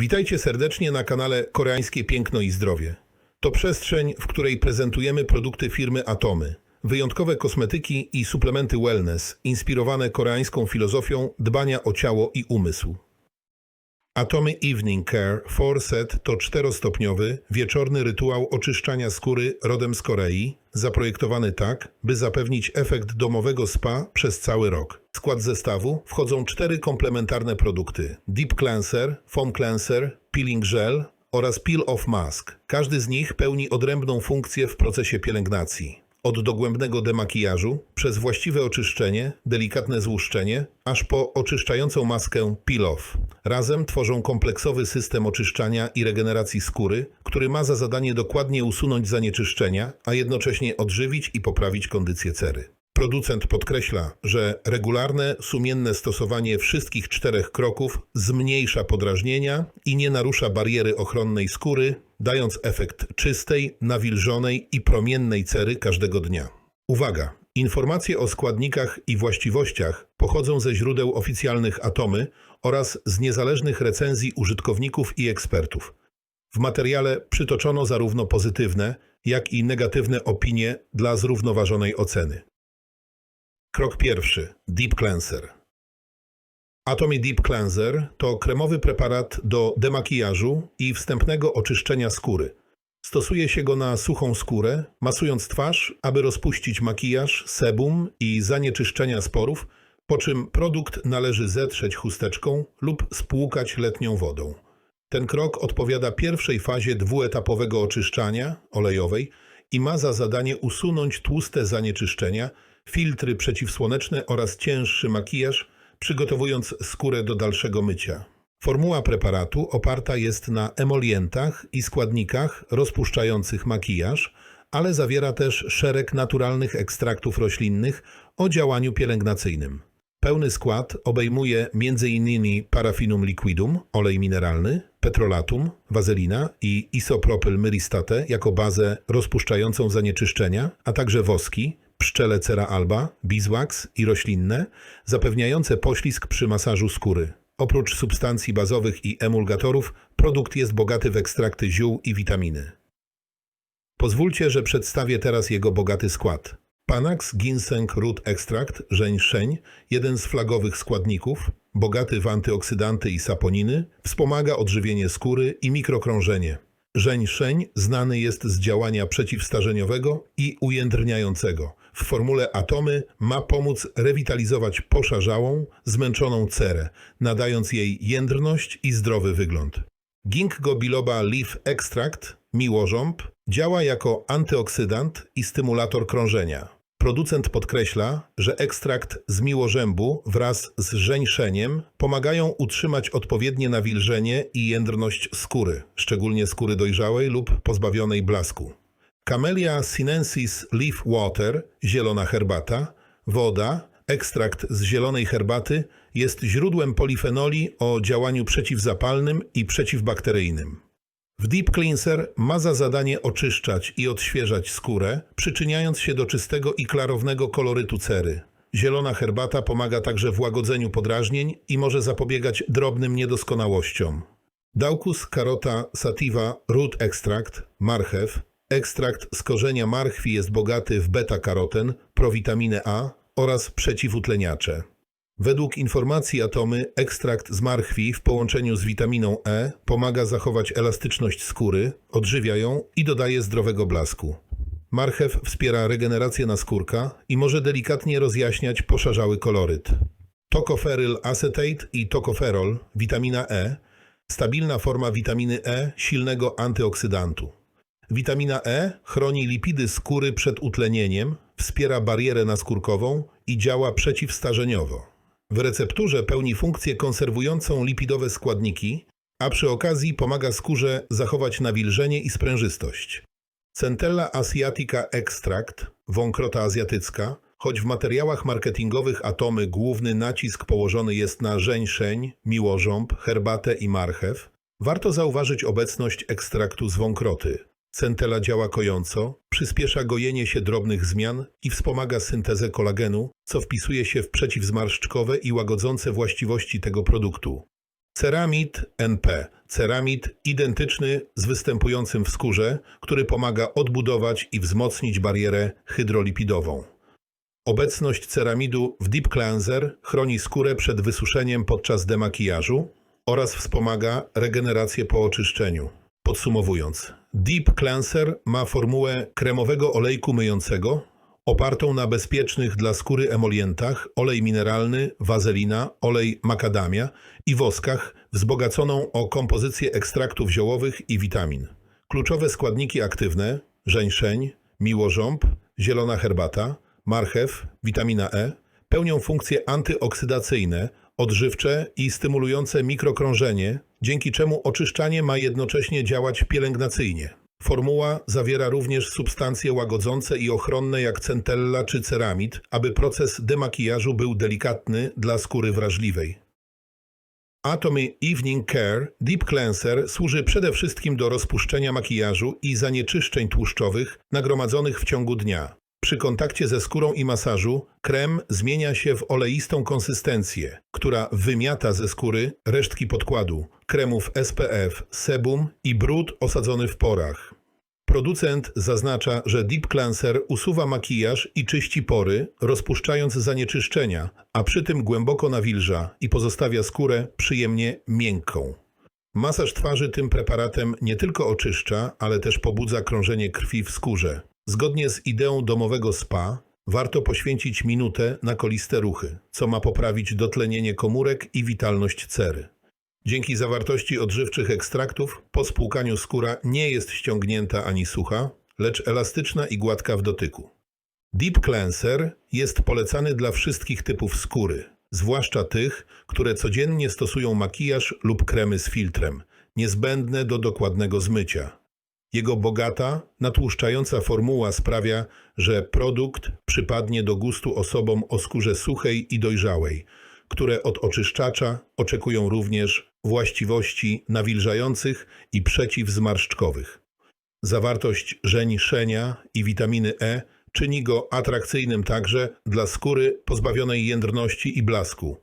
Witajcie serdecznie na kanale Koreańskie Piękno i Zdrowie. To przestrzeń, w której prezentujemy produkty firmy Atomy. Wyjątkowe kosmetyki i suplementy wellness, inspirowane koreańską filozofią dbania o ciało i umysł. Atomy Evening Care 4 Set to czterostopniowy, wieczorny rytuał oczyszczania skóry rodem z Korei, zaprojektowany tak, by zapewnić efekt domowego spa przez cały rok. W skład zestawu wchodzą cztery komplementarne produkty: Deep Cleanser, Foam Cleanser, Peeling Gel oraz Peel Off Mask. Każdy z nich pełni odrębną funkcję w procesie pielęgnacji. Od dogłębnego demakijażu, przez właściwe oczyszczenie, delikatne złuszczenie, aż po oczyszczającą maskę peel-off. Razem tworzą kompleksowy system oczyszczania i regeneracji skóry, który ma za zadanie dokładnie usunąć zanieczyszczenia, a jednocześnie odżywić i poprawić kondycję cery. Producent podkreśla, że regularne, sumienne stosowanie wszystkich czterech kroków zmniejsza podrażnienia i nie narusza bariery ochronnej skóry, dając efekt czystej, nawilżonej i promiennej cery każdego dnia. Uwaga! Informacje o składnikach i właściwościach pochodzą ze źródeł oficjalnych Atomy oraz z niezależnych recenzji użytkowników i ekspertów. W materiale przytoczono zarówno pozytywne, jak i negatywne opinie dla zrównoważonej oceny. Krok pierwszy. Deep Cleanser. Atomy Deep Cleanser to kremowy preparat do demakijażu i wstępnego oczyszczenia skóry. Stosuje się go na suchą skórę, masując twarz, aby rozpuścić makijaż, sebum i zanieczyszczenia sporów, po czym produkt należy zetrzeć chusteczką lub spłukać letnią wodą. Ten krok odpowiada pierwszej fazie dwuetapowego oczyszczania olejowej i ma za zadanie usunąć tłuste zanieczyszczenia, filtry przeciwsłoneczne oraz cięższy makijaż, przygotowując skórę do dalszego mycia. Formuła preparatu oparta jest na emolientach i składnikach rozpuszczających makijaż, ale zawiera też szereg naturalnych ekstraktów roślinnych o działaniu pielęgnacyjnym. Pełny skład obejmuje m.in. parafinum liquidum, olej mineralny, petrolatum, wazelina i isopropyl myristate jako bazę rozpuszczającą zanieczyszczenia, a także woski, pszczele cera alba, beeswax i roślinne, zapewniające poślizg przy masażu skóry. Oprócz substancji bazowych i emulgatorów, produkt jest bogaty w ekstrakty ziół i witaminy. Pozwólcie, że przedstawię teraz jego bogaty skład. Panax Ginseng Root Extract, żeń szeń, jeden z flagowych składników, bogaty w antyoksydanty i saponiny, wspomaga odżywienie skóry i mikrokrążenie. Żeń szeń znany jest z działania przeciwstarzeniowego i ujędrniającego. W formule atomy ma pomóc rewitalizować poszarzałą, zmęczoną cerę, nadając jej jędrność i zdrowy wygląd. Ginkgo biloba Leaf Extract, miłożąb, działa jako antyoksydant i stymulator krążenia. Producent podkreśla, że ekstrakt z miłożębu wraz z żeńszeniem pomagają utrzymać odpowiednie nawilżenie i jędrność skóry, szczególnie skóry dojrzałej lub pozbawionej blasku. Camellia sinensis leaf water, zielona herbata, woda, ekstrakt z zielonej herbaty jest źródłem polifenoli o działaniu przeciwzapalnym i przeciwbakteryjnym. W Deep Cleanser ma za zadanie oczyszczać i odświeżać skórę, przyczyniając się do czystego i klarownego kolorytu cery. Zielona herbata pomaga także w łagodzeniu podrażnień i może zapobiegać drobnym niedoskonałościom. Daucus carota sativa root extract, marchew. Ekstrakt z korzenia marchwi jest bogaty w beta-karoten, prowitaminę A oraz przeciwutleniacze. Według informacji atomy, ekstrakt z marchwi w połączeniu z witaminą E pomaga zachować elastyczność skóry, odżywia ją i dodaje zdrowego blasku. Marchew wspiera regenerację naskórka i może delikatnie rozjaśniać poszarzały koloryt. Tocoferyl acetate i tocoferol, witamina E, stabilna forma witaminy E, silnego antyoksydantu. Witamina E chroni lipidy skóry przed utlenieniem, wspiera barierę naskórkową i działa przeciwstarzeniowo. W recepturze pełni funkcję konserwującą lipidowe składniki, a przy okazji pomaga skórze zachować nawilżenie i sprężystość. Centella asiatica extract, wąkrota azjatycka, choć w materiałach marketingowych atomy główny nacisk położony jest na żeńszeń, miłożąb, herbatę i marchew, warto zauważyć obecność ekstraktu z wąkroty. Centela działa kojąco, przyspiesza gojenie się drobnych zmian i wspomaga syntezę kolagenu, co wpisuje się w przeciwzmarszczkowe i łagodzące właściwości tego produktu. Ceramid NP. Ceramid identyczny z występującym w skórze, który pomaga odbudować i wzmocnić barierę hydrolipidową. Obecność ceramidu w Deep Cleanser chroni skórę przed wysuszeniem podczas demakijażu oraz wspomaga regenerację po oczyszczeniu. Podsumowując, Deep Cleanser ma formułę kremowego olejku myjącego opartą na bezpiecznych dla skóry emolientach olej mineralny, wazelina, olej makadamia i woskach wzbogaconą o kompozycję ekstraktów ziołowych i witamin. Kluczowe składniki aktywne żeńszeń, miłożąb, zielona herbata, marchew, witamina E pełnią funkcje antyoksydacyjne, odżywcze i stymulujące mikrokrążenie, dzięki czemu oczyszczanie ma jednocześnie działać pielęgnacyjnie. Formuła zawiera również substancje łagodzące i ochronne jak centella czy ceramid, aby proces demakijażu był delikatny dla skóry wrażliwej. Atomy Evening Care Deep Cleanser służy przede wszystkim do rozpuszczenia makijażu i zanieczyszczeń tłuszczowych nagromadzonych w ciągu dnia. Przy kontakcie ze skórą i masażu krem zmienia się w oleistą konsystencję, która wymiata ze skóry resztki podkładu, kremów SPF, sebum i brud osadzony w porach. Producent zaznacza, że Deep Cleanser usuwa makijaż i czyści pory, rozpuszczając zanieczyszczenia, a przy tym głęboko nawilża i pozostawia skórę przyjemnie miękką. Masaż twarzy tym preparatem nie tylko oczyszcza, ale też pobudza krążenie krwi w skórze. Zgodnie z ideą domowego spa, warto poświęcić minutę na koliste ruchy, co ma poprawić dotlenienie komórek i witalność cery. Dzięki zawartości odżywczych ekstraktów po spłukaniu skóra nie jest ściągnięta ani sucha, lecz elastyczna i gładka w dotyku. Deep Cleanser jest polecany dla wszystkich typów skóry, zwłaszcza tych, które codziennie stosują makijaż lub kremy z filtrem, niezbędne do dokładnego zmycia. Jego bogata, natłuszczająca formuła sprawia, że produkt przypadnie do gustu osobom o skórze suchej i dojrzałej, które od oczyszczacza oczekują również właściwości nawilżających i przeciwzmarszczkowych. Zawartość żeńszenia i witaminy E czyni go atrakcyjnym także dla skóry pozbawionej jędrności i blasku.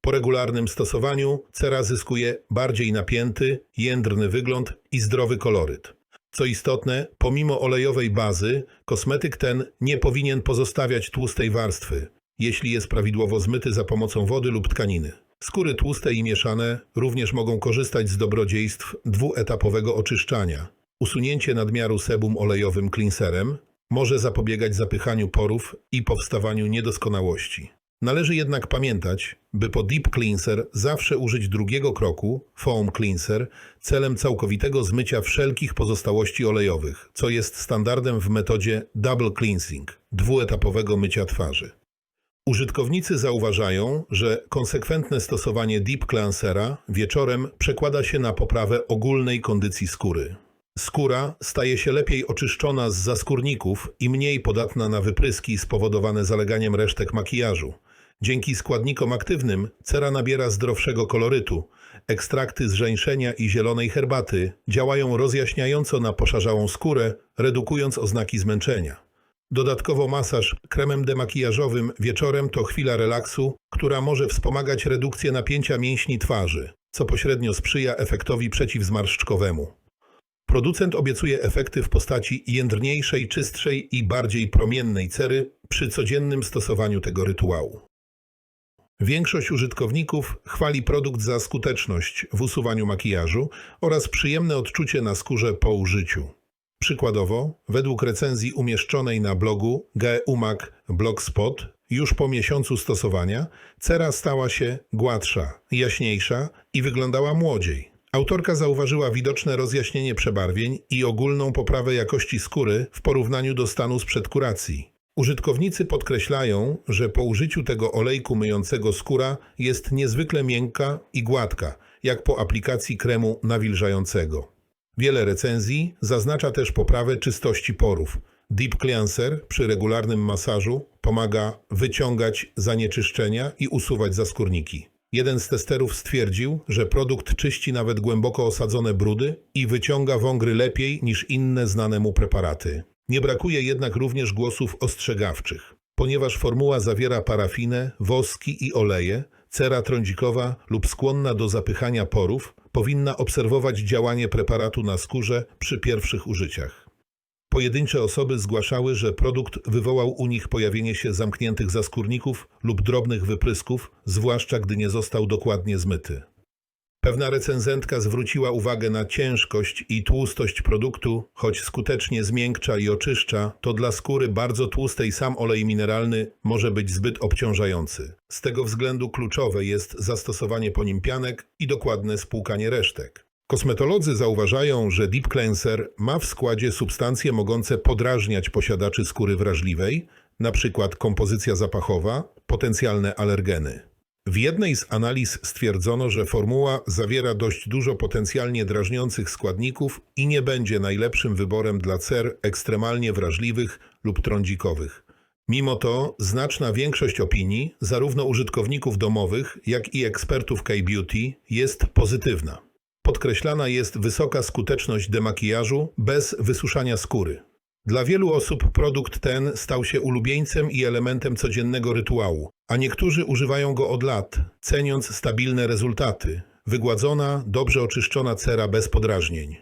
Po regularnym stosowaniu cera zyskuje bardziej napięty, jędrny wygląd i zdrowy koloryt. Co istotne, pomimo olejowej bazy, kosmetyk ten nie powinien pozostawiać tłustej warstwy, jeśli jest prawidłowo zmyty za pomocą wody lub tkaniny. Skóry tłuste i mieszane również mogą korzystać z dobrodziejstw dwuetapowego oczyszczania. Usunięcie nadmiaru sebum olejowym cleanserem może zapobiegać zapychaniu porów i powstawaniu niedoskonałości. Należy jednak pamiętać, by po Deep Cleanser zawsze użyć drugiego kroku, Foam Cleanser, celem całkowitego zmycia wszelkich pozostałości olejowych, co jest standardem w metodzie Double Cleansing, dwuetapowego mycia twarzy. Użytkownicy zauważają, że konsekwentne stosowanie Deep Cleansera wieczorem przekłada się na poprawę ogólnej kondycji skóry. Skóra staje się lepiej oczyszczona z zaskórników i mniej podatna na wypryski spowodowane zaleganiem resztek makijażu. Dzięki składnikom aktywnym cera nabiera zdrowszego kolorytu. Ekstrakty z żeńszenia i zielonej herbaty działają rozjaśniająco na poszarzałą skórę, redukując oznaki zmęczenia. Dodatkowo masaż kremem demakijażowym wieczorem to chwila relaksu, która może wspomagać redukcję napięcia mięśni twarzy, co pośrednio sprzyja efektowi przeciwzmarszczkowemu. Producent obiecuje efekty w postaci jędrniejszej, czystszej i bardziej promiennej cery przy codziennym stosowaniu tego rytuału. Większość użytkowników chwali produkt za skuteczność w usuwaniu makijażu oraz przyjemne odczucie na skórze po użyciu. Przykładowo, według recenzji umieszczonej na blogu GUMAC Blogspot, już po miesiącu stosowania cera stała się gładsza, jaśniejsza i wyglądała młodziej. Autorka zauważyła widoczne rozjaśnienie przebarwień i ogólną poprawę jakości skóry w porównaniu do stanu sprzed kuracji. Użytkownicy podkreślają, że po użyciu tego olejku myjącego skóra jest niezwykle miękka i gładka, jak po aplikacji kremu nawilżającego. Wiele recenzji zaznacza też poprawę czystości porów. Deep Cleanser przy regularnym masażu pomaga wyciągać zanieczyszczenia i usuwać zaskórniki. Jeden z testerów stwierdził, że produkt czyści nawet głęboko osadzone brudy i wyciąga wągry lepiej niż inne znane mu preparaty. Nie brakuje jednak również głosów ostrzegawczych. Ponieważ formuła zawiera parafinę, woski i oleje, Cera trądzikowa lub skłonna do zapychania porów powinna obserwować działanie preparatu na skórze przy pierwszych użyciach. Pojedyncze osoby zgłaszały, że produkt wywołał u nich pojawienie się zamkniętych zaskórników lub drobnych wyprysków, zwłaszcza gdy nie został dokładnie zmyty. Pewna recenzentka zwróciła uwagę na ciężkość i tłustość produktu, choć skutecznie zmiękcza i oczyszcza, to dla skóry bardzo tłustej sam olej mineralny może być zbyt obciążający. Z tego względu kluczowe jest zastosowanie po nim pianek i dokładne spłukanie resztek. Kosmetolodzy zauważają, że Deep Cleanser ma w składzie substancje mogące podrażniać posiadaczy skóry wrażliwej, np. kompozycja zapachowa, potencjalne alergeny. W jednej z analiz stwierdzono, że formuła zawiera dość dużo potencjalnie drażniących składników i nie będzie najlepszym wyborem dla cer ekstremalnie wrażliwych lub trądzikowych. Mimo to znaczna większość opinii, zarówno użytkowników domowych, jak i ekspertów K-Beauty, jest pozytywna. Podkreślana jest wysoka skuteczność demakijażu bez wysuszania skóry. Dla wielu osób produkt ten stał się ulubieńcem i elementem codziennego rytuału, a niektórzy używają go od lat, ceniąc stabilne rezultaty. Wygładzona, dobrze oczyszczona cera bez podrażnień.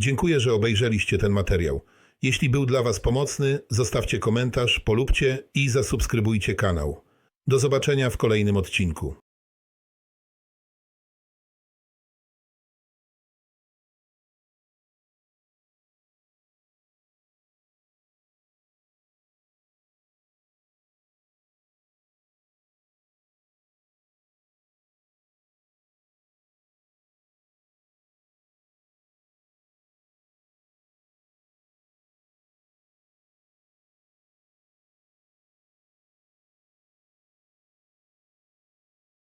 Dziękuję, że obejrzeliście ten materiał. Jeśli był dla Was pomocny, zostawcie komentarz, polubcie i zasubskrybujcie kanał. Do zobaczenia w kolejnym odcinku.